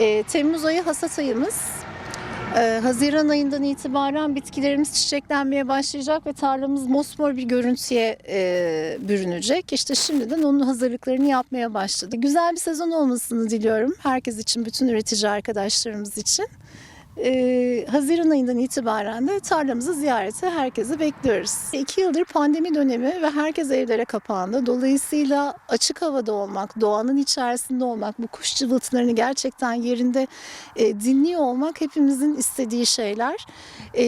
E, Temmuz ayı hasat ayımız. E, Haziran ayından itibaren bitkilerimiz çiçeklenmeye başlayacak ve tarlamız mosmor bir görüntüye e, bürünecek. İşte şimdiden onun hazırlıklarını yapmaya başladı. Güzel bir sezon olmasını diliyorum herkes için, bütün üretici arkadaşlarımız için. Ee, Haziran ayından itibaren de tarlamızı ziyarete herkesi bekliyoruz. İki yıldır pandemi dönemi ve herkes evlere kapandı. Dolayısıyla açık havada olmak, doğanın içerisinde olmak, bu kuş cıvıltılarını gerçekten yerinde e, dinliyor olmak hepimizin istediği şeyler. E,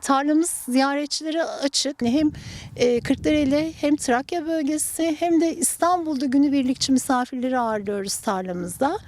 tarlamız ziyaretçilere açık. Hem e, Kırklareli hem Trakya bölgesi hem de İstanbul'da günübirlikçi misafirleri ağırlıyoruz tarlamızda.